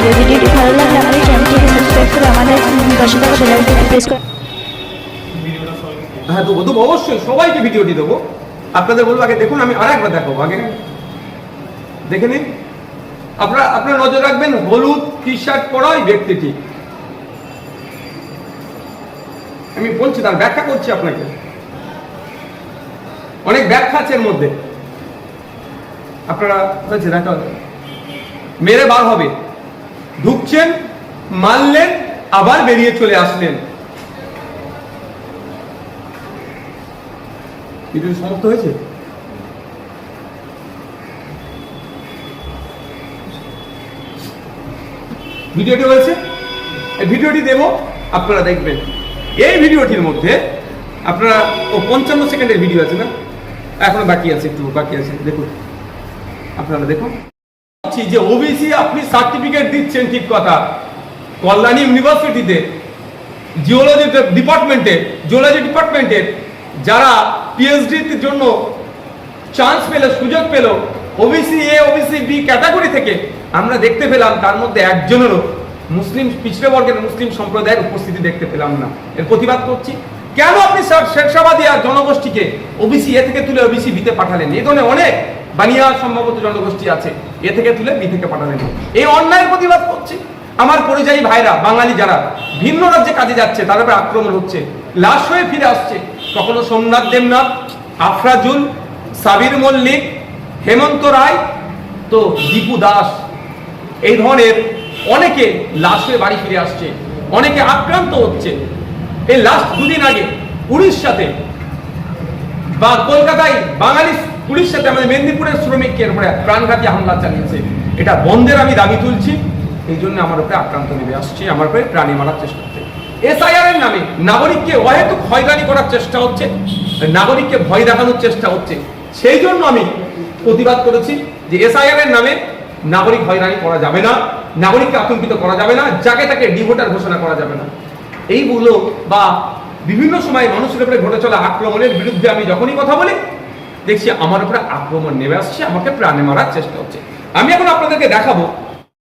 Video ভিডিওটি ভালো লাগলে আমাদের চ্যানেলটিকে সাবস্ক্রাইব করে আমাদের বেল আইকনটি প্রেস হ্যাঁ অবশ্যই, সবাইকে ভিডিওটি দেবো। আপনাদের বলব আগে দেখুন, আমি দেখাবো, আগে। দেখে নিন। আপনারা আপনারা নজর রাখবেন, হলুদ টি শার্ট ব্যক্তিটি আমি বলছি, তার ব্যাখ্যা করছি আপনাকে। অনেক ব্যাখ্যা আছে এর মধ্যে। আপনারা দেখা মেরে বার হবে। ঢুকছেন মারলেন আবার বেরিয়ে চলে আসলেন। ভিডিও সমাপ্ত হয়েছে? ভিডিওটি হয়েছে এই ভিডিওটি দেব আপনারা দেখবেন। এই ভিডিওটির মধ্যে আপনারা ও পঞ্চান্ন সেকেন্ডের ভিডিও আছে না? এখনও বাকি আছে একটু বাকি আছে দেখুন। আপনারা দেখুন। যে ওবিসি আপনি সার্টিফিকেট দিচ্ছেন ঠিক কথা। কল্যাণী ইউনিভার্সিটিতে জিওলজি ডিপার্টমেন্টে জিওলজি ডিপার্টমেন্টের যারা পিএইচডির জন্য চান্স পেল, সুযোগ পেল OBC A OBC B category থেকে আমরা দেখতে পেলাম তার মধ্যে একজনেরও মুসলিম, পিছড়ে বর্গের মুসলিম সম্প্রদায়ের উপস্থিতি দেখতে পেলাম না। এর প্রতিবাদ করছি। কেন আপনি শেরশাবাদী আর জনগোষ্ঠীকে ওবিসি এ থেকে তুলে ওবিসি বিতে পাঠালেন? এই ধরনের অনেক বানিয়া সম্ভবত জনগোষ্ঠী আছে। এ থেকে তুলে বি থেকে পাঠালেন এই অন্যায়ের প্রতিবাদ করছি। আমার পরিযায়ী ভাইরা, বাঙালি যারা, ভিন্ন রাজ্যে কাজে যাচ্ছে তাদের উপর আক্রমণ হচ্ছে, লাশ হয়ে ফিরে আসছে। কখনো সোমনাথ দেবনাথ, আফরাজুল, সাবির মল্লিক, হেমন্ত রায়, তো দীপু দাস। এই ধরনের অনেকে লাশ হয়ে বাড়ি ফিরে আসছে, অনেকে আক্রান্ত হচ্ছে। এই লাস্ট দুদিন আগে উড়িষ্যাতে বা কলকাতায় বাঙালি উড়িষ্যাতে আমাদের মেদিনীপুরের শ্রমিককে উপরে প্রাণঘাতী হামলা চালিয়েছে। এটা বন্ধের আমি দাবি তুলছি। এই জন্য আমার উপরে আক্রান্ত নেমে আসছে। আমার উপরে প্রাণী মারার চেষ্টা হচ্ছে। এসআইআর এর নামে নাগরিককে অহেতুক হয়রানি করার চেষ্টা হচ্ছে। নাগরিককে ভয় দেখানোর চেষ্টা হচ্ছে। সেই জন্য আমি প্রতিবাদ করেছি যে এসআইআর এর নামে নাগরিক হয়রানি করা যাবে না। নাগরিককে আতঙ্কিত করা যাবে না। যাকে তাকে ডিভোটার ঘোষণা করা যাবে না। এইগুলো বা বিভিন্ন সময় মানুষের উপরে ঘটে চলা আক্রমণের বিরুদ্ধে আমি যখনই কথা বলি দেখছি আমার উপরে আক্রমণ নেমে আসছে, আমাকে প্রাণে মারার চেষ্টা হচ্ছে। আমি এখন আপনাদেরকে দেখাবো